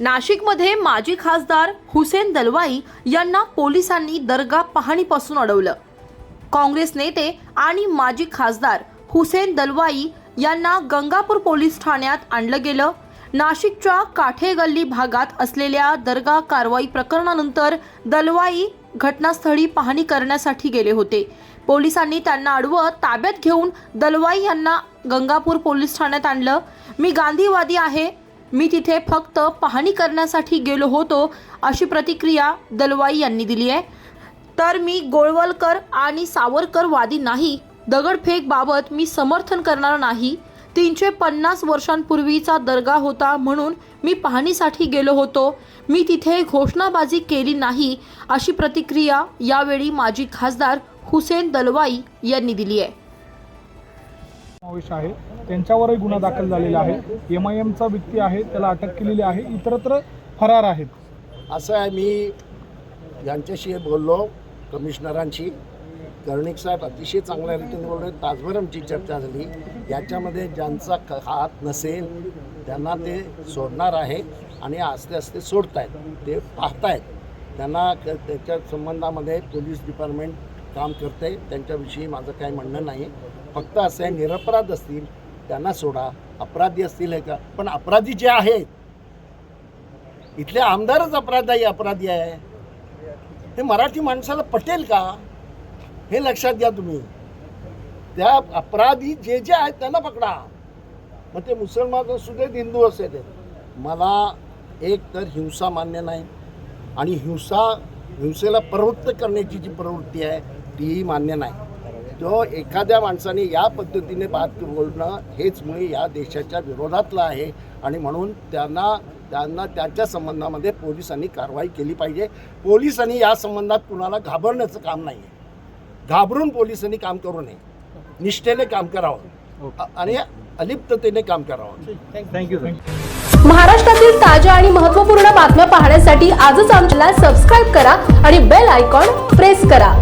नाशिकमध्ये माजी खासदार हुसेन दलवाई यांना पोलिसांनी दर्गा पाहणीपासून अडवलं. काँग्रेस नेते आणि माजी खासदार हुसेन दलवाई यांना गंगापूर पोलीस ठाण्यात आणलं गेलं. नाशिकच्या काठे गल्ली भागात असलेल्या दर्गा कारवाई प्रकरणानंतर दलवाई घटनास्थळी पाहणी करण्यासाठी गेले होते. पोलिसांनी त्यांना अडवत ताब्यात घेऊन दलवाई यांना गंगापूर पोलीस ठाण्यात आणलं. मी गांधीवादी आहे मी तिथे फक्त पाहणी करण्यासाठी गेलो होतो अशी प्रतिक्रिया दलवाई यांनी दिली आहे. तर मी गोळवलकर आणि सावरकर वादी नाही. दगडफेक बाबत मी समर्थन करणार नाही. तीनशे पन्नास वर्षांपूर्वीचा दर्गा होता म्हणून मी पाहणीसाठी गेलो होतो. मी तिथे घोषणाबाजी केली नाही अशी प्रतिक्रिया यावेळी माजी खासदार हुसेन दलवाई यांनी दिली आहे. समावेश आहे. त्यांच्यावरही गुन्हा दाखल झालेला आहे. एम आय एमचा व्यक्ती आहे. त्याला अटक केलेली आहे. इतरत्र फरार आहेत. असं आहे मी यांच्याशी बोललो कमिशनरांशी. कर्णिक साहेब अतिशय चांगल्या रीतीने बोलले. तासभर आमची चर्चा झाली. याच्यामध्ये ज्यांचा हात नसेल त्यांना ते सोडणार आहे आणि आस्ते आस्ते सोडतायत. ते पाहतायत. त्यांना त्याच्या संबंधामध्ये पोलीस डिपार्टमेंट काम करते त्यांच्याविषयी माझं काही म्हणणं नाही. फक्त असं आहे निरपराध असतील त्यांना सोडा. अपराधी असतील हे का? पण अपराधी जे आहेत इथले आमदारच अपराधी अपराधी आहे. हे मराठी माणसाला पटेल का? हे लक्षात घ्या तुम्ही. त्या अपराधी जे जे आहेत त्यांना पकडा. मग ते मुसलमान असू देत हिंदू असू देत. मला एक तर हिंसा मान्य नाही. आणि हिंसा हिंसेला प्रवृत्त करण्याची जी प्रवृत्ती आहे तीही मान्य नाही. तो एखाद्या माणसाने या पद्धतीने बात बोलणं हेच मुळे या देशाच्या विरोधातलं आहे. आणि म्हणून त्यांना त्यांना त्याच्या संबंधामध्ये पोलिसांनी कारवाई केली पाहिजे. पोलिसांनी या संबंधात कुणाला घाबरण्याचं काम नाही आहे घाबरून पोलिसांनी काम करू नये. निष्ठेने काम करावं. आणि अलिप्ततेने काम करावं. थँक्यू महाराष्ट्रातील ताज्या आणि महत्त्वपूर्ण बातम्या पाहण्यासाठी आजच आमच्याला सबस्क्राईब करा आणि बेल आयकॉन प्रेस करा.